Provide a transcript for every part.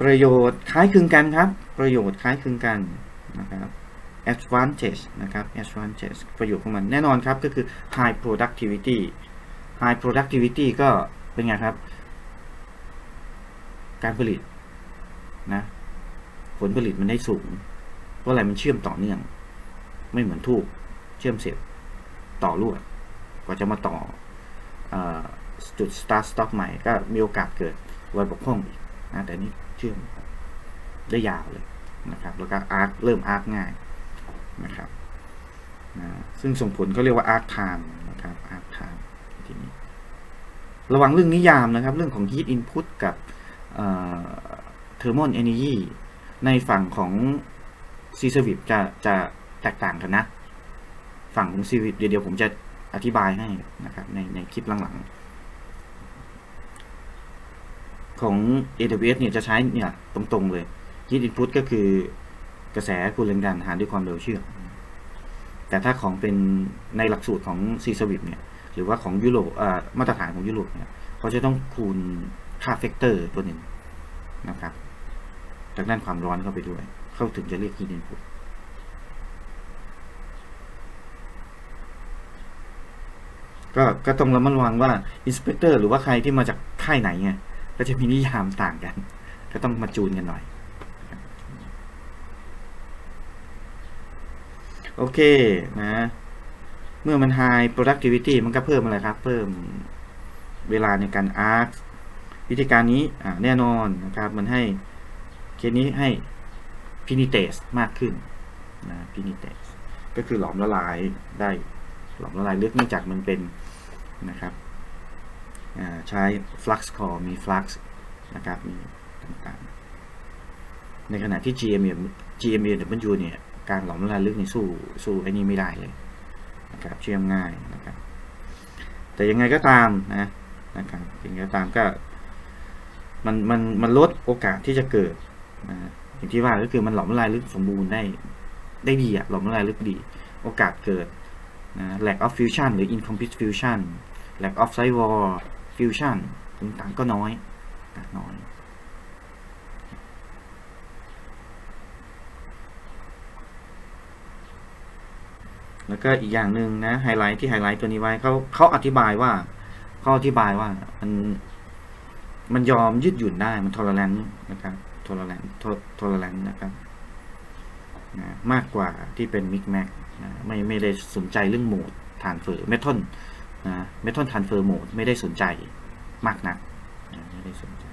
ประโยชน์คล้ายคลึงกันครับ ประโยชน์คล้ายคลึงกันนะครับ advantage นะครับ advantage ประโยชน์ของมันแน่นอนครับก็คือ high productivity high productivity ก็เป็นไงครับ การผลิตนะผลผลิตมันได้สูง เพราะอะไรมันเชื่อมต่อเนื่อง ไม่เหมือนทูบเชื่อมเสร็จต่อลวดกว่าจะมาต่อออจุด start stop ใหม่ก็มีโอกาสเกิดวันบกพร่องอีก นะแต่นี่เชื่อมได้ยาวเลยนะครับ แล้วก็อาร์คเริ่มอาร์คง่ายนะครับนะซึ่งส่งผลก็เรียกว่าอาร์คไทม์นะครับอาร์คไทม์ทีนี้ระวังเรื่องนิยามนะครับ เรื่องของ heat input กับเอ่อ thermal energy ในฝั่งของ c s v i p จะจะแตกต่างกันนะ ฝั่งของ c s v i p เดี๋ยวเดี๋ยวผมจะอธิบายให้นะครับในในคลิปหลังๆ ของ AWS เนี่ยจะใช้เนี่ยตรงๆเลย heat input ก็คือกระแสคูลแรงดันหารด้วยความเร็วเชื่อมแต่ถ้าของเป็นในหลักสูตรของ c s v i p เนี่ย หรือว่าของยุโรปมาตรฐานของยุโรปเนี่ยเขาจะต้องคูณค่าเฟกเตอร์ตัวหนึ่งนะครับจากด้านความร้อนเข้าไปด้วย เข้าถึงจะเรียก heat input ก็ก็ต้องระมัดระวังว่า inspector หรือว่าใครที่มาจากค่ายไหนไง ก็จะมีนิยามต่างกัน ก็ต้องมาจูนกันหน่อย โอเคนะ เมื่อมัน high productivity มันก็เพิ่มอะไรครับ เพิ่มเวลาในการ arc วิธีการนี้แน่นอนนะครับ มันให้เคสนี้ให้ penitase มากขึ้นนะ penitase ก็คือหลอมละลายได้หลอมละลายลึกเนื่องจากมันเป็นนะครับ ใช้ flux core มี flux นะครับ มีต่างๆ ในขณะที่ GM GMAW เนี่ย การหลอมละลายลึกในสู้สู้ไอ้นี่ไม่ได้เลยนะครับ เชื่อมง่ายนะครับ แต่ยังไงก็ตามนะนะครับยังไงก็ตามก็มันมันมันลดโอกาสที่จะเกิดนะอย่างที่ว่าก็คือมันหลอมละลายลึกสมบูรณ์ได้ได้ดีอะหลอมละลายลึกดี โอกาสเกิดนะ lack of fusion หรือ incomplete fusion lack of sidewall side wall fusion ต่างๆก็น้อยน้อยแล้วก็อีกอย่างหนึ่งนะไฮไลท์ที่ไฮไลท์ตัวนี้ไว้เขาเขาอธิบายว่าเขาอธิบายว่ามันมันยอมยืดหยุ่นได้มันทอร์แลนนะครับทอร์แลนทอร์แลนนะครับนะมากกว่าที่เป็นมิกแม็กนะไม่ไม่ได้สนใจเรื่องโหมดฐานเฟอร์เมทัล นะเมทัลฐานเฟอร์โหมดไม่ได้สนใจมากนักนะไม่ได้สนใจ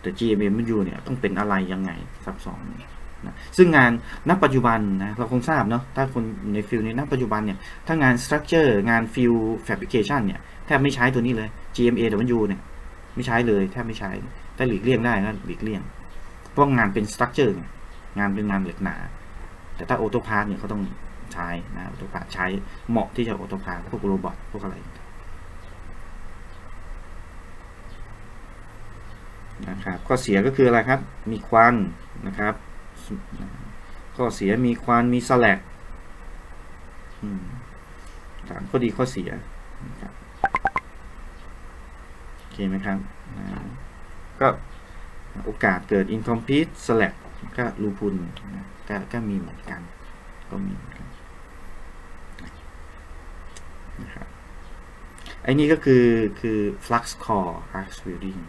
แต่ GMMU เนี่ยต้องเป็นอะไรยังไงซับซ้อนนะซึ่งงานณปัจจุบันนะเราคงทราบเนาะถ้าคนในฟิลนี้ณปัจจุบันเนี่ย ถ้างาน structure งาน field fabrication เนี่ย แทบไม่ใช้ตัวนี้เลย GMA W เนี่ย ไม่ใช้เลย แทบไม่ใช้ถ้าหลีกเลี่ยงได้ก็หลีกเลี่ยง เพราะงานเป็น structure ไงงานเป็นงานเหล็กหนา แต่ถ้า auto part เนี่ยเขาต้อง ใช้นะ auto part ใช้เหมาะที่จะ auto part พวกโรบอทพวกอะไรนะครับข้อเสียก็คืออะไรครับ มีควันนะครับข้อเสียมีควันมีสแลกถามข้อดีข้อเสียนะครับโอเคไหมครับนะก็โอกาสเกิด incomplete slack ก็รูพุนนะก็ก็มีเหมือนกัน ก็มีเหมือนกันนะครับ ไอ้นี่ก็คือคือ flux core arc welding